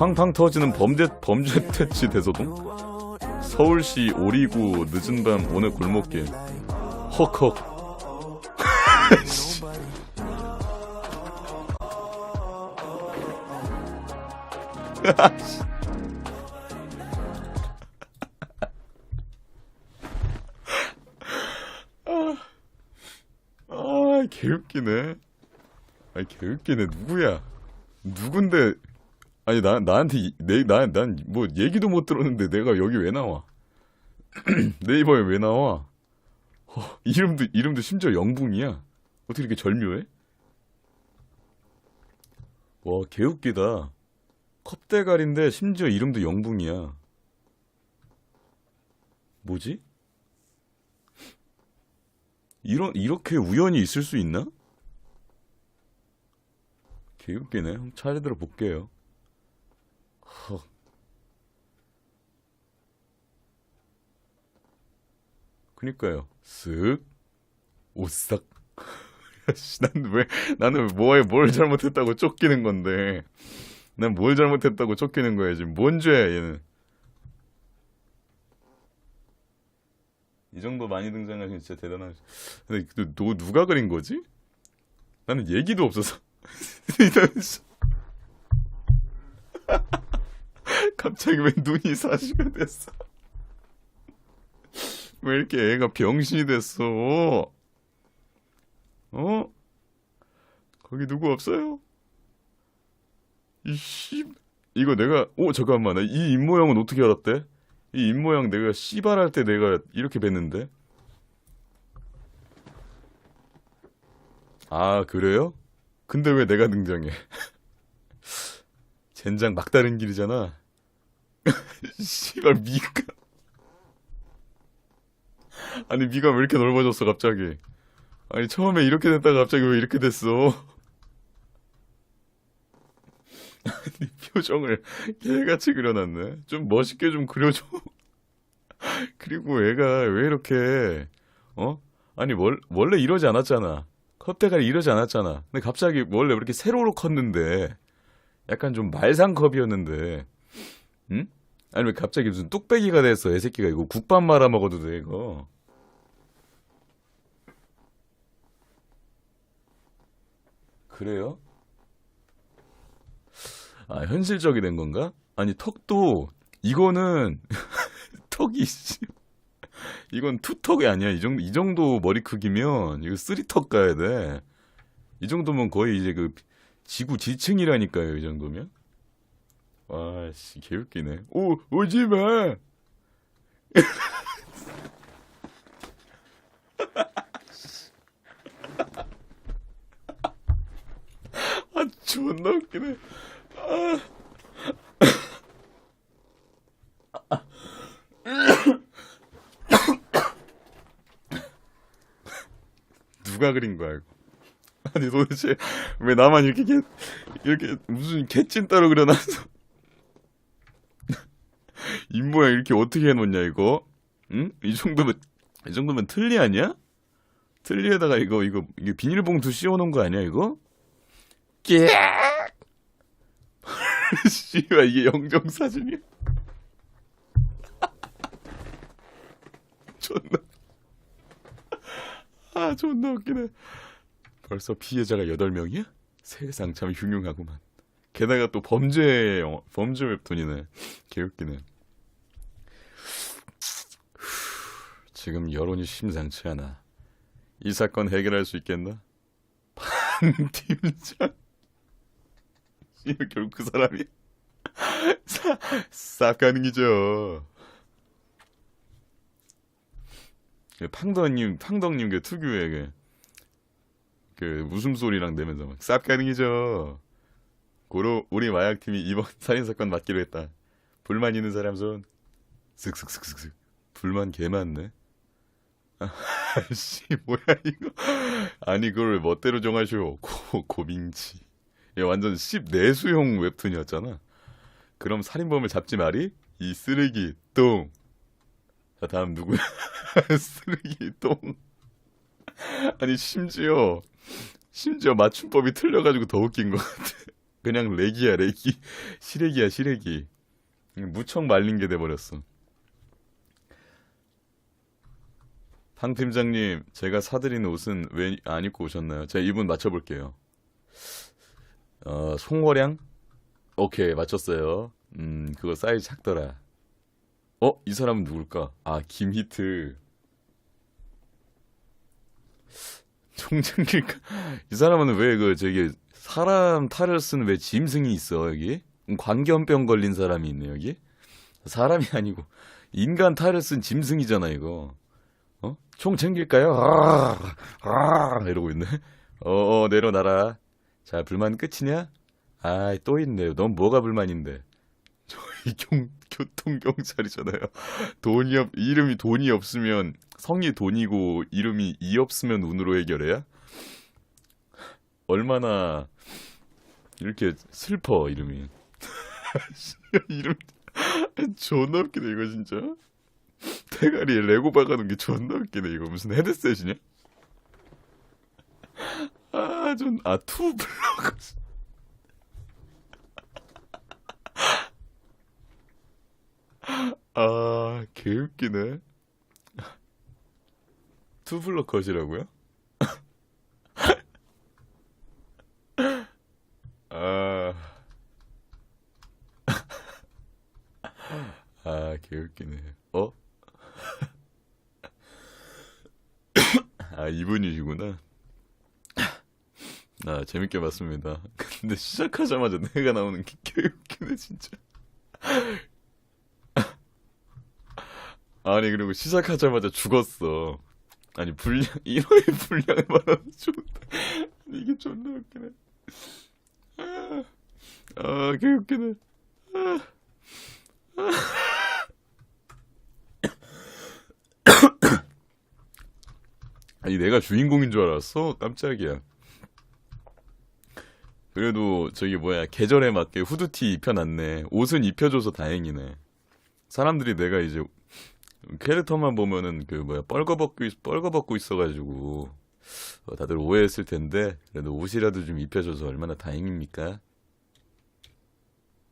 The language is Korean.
팡팡 터지는 범죄 범죄 퇴치 대소동 서울시 오리구 늦은 밤 오늘 골목길 헉헉 씨. 아 개웃기네 아 개웃기네 누구야 누군데 아니 나 나한테 내난 뭐 얘기도 못 들었는데 내가 여기 왜 나와? 네이버에 왜 나와? 어, 이름도 이름도 심지어 영붕이야. 어떻게 이렇게 절묘해? 와 개웃기다. 컵대가리인데 심지어 이름도 영붕이야. 뭐지? 이런 이렇게 우연히 있을 수 있나? 개웃기네. 한번 차례 들어 볼게요. 헉. 그니까요. 쓱 오싹. 씨, 난 왜, 나는 뭐에 뭘 잘못했다고 쫓기는 건데. 난 뭘 잘못했다고 쫓기는 거야, 지금. 뭔 죄야, 얘는. 이 정도 많이 등장하시면 진짜 대단하시. 근데 그 누, 누가 그린 거지? 나는 얘기도 없어서. 갑자기 왜 눈이 사시가 됐어? 왜 이렇게 애가 병신이 됐어? 어? 거기 누구 없어요? 이씨, 이거 내가, 오, 잠깐만, 이 입모양은 어떻게 알았대? 이 입모양 내가 씨발할 때 내가 이렇게 뵀는데? 아, 그래요? 근데 왜 내가 등장해? 젠장 막다른 길이잖아. 씨발 미가. 아니 미가 왜 이렇게 넓어졌어 갑자기? 아니 처음에 이렇게 됐다가 갑자기 왜 이렇게 됐어? 아니 표정을 개같이 그려놨네. 좀 멋있게 좀 그려줘. 그리고 애가 왜 이렇게 어? 아니 월, 원래 이러지 않았잖아. 컵대가리 이러지 않았잖아. 근데 갑자기 원래 왜 이렇게 세로로 컸는데 약간 좀 말상컵이었는데 응? 아니 왜 갑자기 무슨 뚝배기가 됐어 애 새끼가 이거 국밥 말아 먹어도 돼 이거? 그래요? 아 현실적이 된 건가? 아니 턱도 이거는 턱이 씨. 이건 투턱이 아니야. 이 정도 이 정도 머리 크기면 이거 쓰리턱 가야 돼 이 정도면 거의 이제 그 지구 지층이라니까요 이 정도면 와씨 개웃기네. 오 오지 마! 아 존나 웃기네. 누가 그린 거야 이거? 아니 도대체 왜 나만 이렇게 개, 이렇게 무슨 개찐 따로 그려놨어 입모양 이렇게 어떻게 해놓냐 이거 응? 이 정도면 이 정도면 틀리 아니야? 틀리에다가 이거 이거 이게 비닐봉투 씌워놓은 거 아니야 이거? 깨 씨발 이게 영정 사진이야 존나 아 존나 웃기네 벌써 피해자가 8명이야? 세상 참 흉흉하구만 게다가 또 범죄 범죄 웹툰이네 개웃기네 지금 여론이 심상치 않아. 이 사건 해결할 수 있겠나? 반 팀장. 이거 결국 그 사람이 사, 싹가능이죠. 팡덕님 팡덕님 그 특유의 그, 그 웃음소리랑 내면서 막 쌉가능이죠. 고로 우리 마약팀이 이번 살인사건 맡기로 했다. 불만 있는 사람 손. 쓱쓱쓱쓱쓱 불만 개 많네 아씨 뭐야 이거. 아니 그걸 멋대로 정하쇼 고, 고민치. 얘 완전 씹내수용 웹툰이었잖아. 그럼 살인범을 잡지 말이? 이 쓰레기 똥. 자 다음 누구야? 쓰레기 똥. 아니 심지어 심지어 맞춤법이 틀려가지고 더 웃긴 것 같아. 그냥 렉이야, 렉이. 시래기야, 시래기. 무척 말린 게 돼버렸어. 방 팀장님, 제가 사드린 옷은 왜 안 입고 오셨나요? 제가 이분 맞춰볼게요. 어, 송월양? 오케이, 맞췄어요. 음, 그거 사이즈 작더라. 어? 이 사람은 누굴까? 아, 김히트. 총장길까? 이 사람은 왜 그, 저기, 사람 탈을 쓴 왜 짐승이 있어, 여기? 음, 광견병 걸린 사람이 있네, 여기? 사람이 아니고, 인간 탈을 쓴 짐승이잖아, 이거. 어? 총 챙길까요? 아, 아, 이러고 있네. 어, 어, 내려놔라. 자, 불만 끝이냐? 아, 또 있네요. 넌 뭐가 불만인데? 저희 경, 교통경찰이잖아요. 돈이 없, 이름이 돈이 없으면, 성이 돈이고, 이름이 이 없으면 운으로 해결해야? 얼마나, 이렇게 슬퍼, 이름이. 이름, 존나 웃기네, 이거 진짜. 대가리에 레고 박아놓은 게 존나 웃기네, 이거. 무슨 헤드셋이냐? 아, 전, 아, 투 블럭. 아, 개웃기네. 투 블럭 컷이라고요? 아, 아, 개웃기네. 어? 아, 이분이시구나. 아, 재밌게 봤습니다. 근데 시작하자마자 내가 나오는 게 개웃기네, 진짜. 아니, 그리고 시작하자마자 죽었어. 아니, 분량, 1호의 분량을 말하면 좋다. 아니, 이게 존나 웃기네. 아, 아 개웃기네. 아, 아 니, 내가 주인공인 줄 알았어? 깜짝이야. 그래도 저기 뭐야 계절에 맞게 후드티 입혀놨네. 옷은 입혀줘서 다행이네. 사람들이 내가 이제 캐릭터만 보면은 그 뭐야 뻘거벗고 있- 뻘거벗고 있어가지고 어, 다들 오해했을 텐데 그래도 옷이라도 좀 입혀줘서 얼마나 다행입니까?